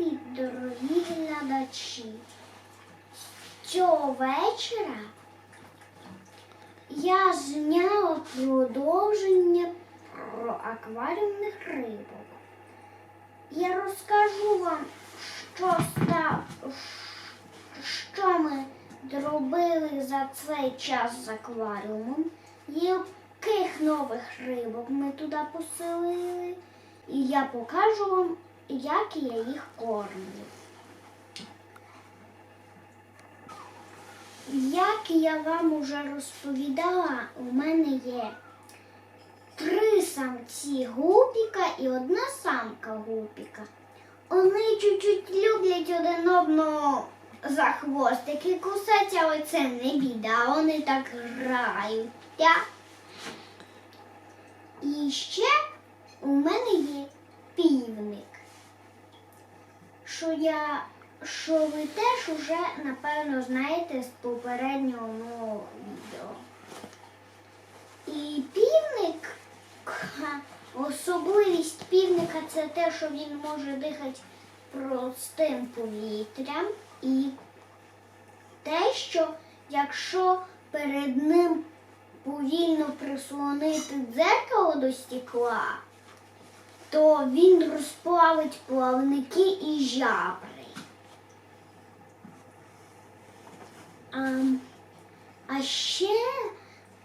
Привіт, дорогі глядачі! Цього вечора я зняла продовження про акваріумних рибок. Я розкажу вам, що, став, що ми зробили за цей час з акваріумом, яких нових рибок ми туди поселили, і я покажу вам, як я їх кормлю. Як я вам уже розповідала, у мене є три самці гупіка і одна самка гупіка. Вони чуть-чуть люблять один одного за хвостики кусати, але це не біда, вони так грають. І ще у мене є півник. Що я що ви теж уже, напевно, знаєте з попереднього мого відео. І півник, особливість півника це те, що він може дихати простим повітрям. І те, що якщо перед ним повільно прислонити дзеркало до стекла, то він розплавить плавники і жабри. А, а ще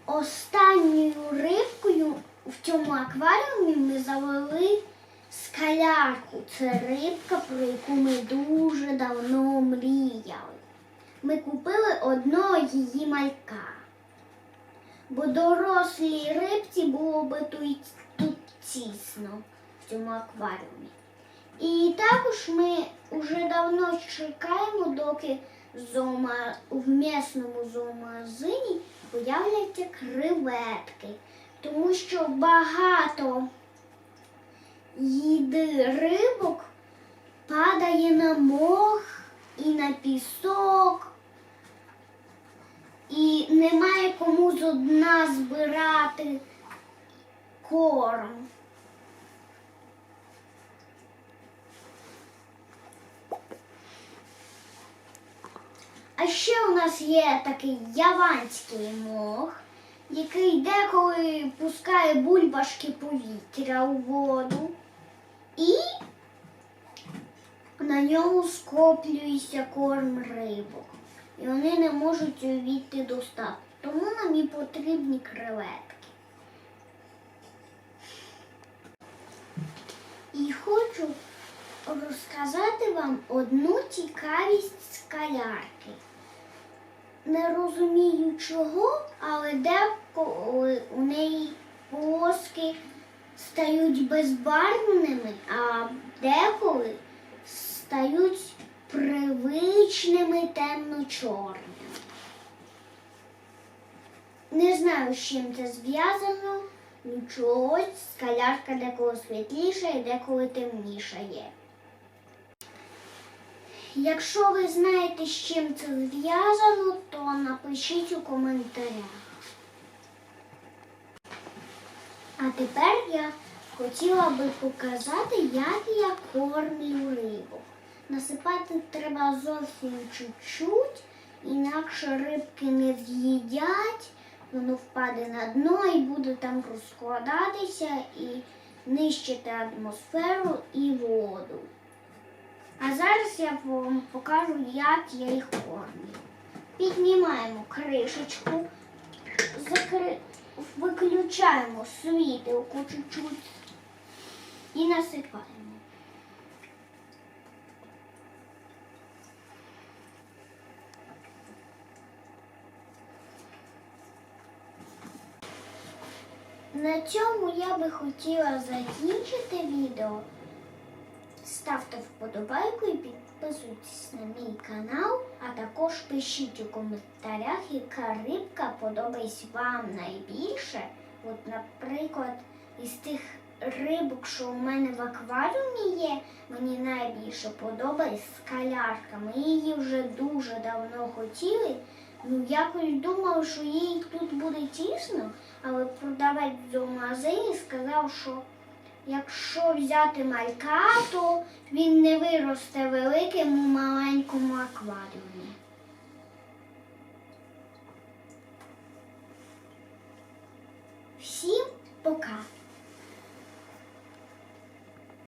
останньою рибкою в цьому акваріумі ми завели скалярку. Це рибка, про яку ми дуже давно мріяли. Ми купили одного її малька. Бо дорослій рибці було би тут, тісно цьому акваріумі. І також ми вже давно чекаємо, доки зоома... в місному зоомагазині появляться креветки, тому що багато їди рибок падає на мох і на пісок, і немає кому з дна збирати корм. А ще у нас є такий яванський мох, який деколи пускає бульбашки повітря у воду, і на ньому скоплюється корм рибок. І вони не можуть увійти до статку. Тому нам і потрібні креветки. І хочу розказати вам одну цікавість скалярки. Не розумію чого, але деколи у неї полоски стають безбарвними, а деколи стають привичними темно-чорними. Не знаю, з чим це зв'язано, чогось скалярка деколи світліша і деколи темніша є. Якщо ви знаєте, з чим це зв'язано, то напишіть у коментарях. А тепер я хотіла би показати, як я кормлю рибу. Насипати треба зовсім чуть-чуть, інакше рибки не з'їдять, воно впаде на дно і буде там розкладатися і нищити атмосферу і воду. А зараз я вам покажу, як я їх кормлю. Піднімаємо кришечку, закри... виключаємо світилку чуть-чуть і насипаємо. На цьому я би хотіла закінчити відео. Ставте вподобайку і підписуйтесь на мій канал, а також пишіть у коментарях, яка рибка подобається вам найбільше. От, наприклад, із тих рибок, що у мене в акваріумі є, мені найбільше подобається скалярка. Ми її вже дуже давно хотіли. Ну, якось думав, що їй тут буде тісно, але продавець в зоомагазині сказав, що якщо взяти малька, то він не виросте великим у маленькому акваріумі. Всім пока!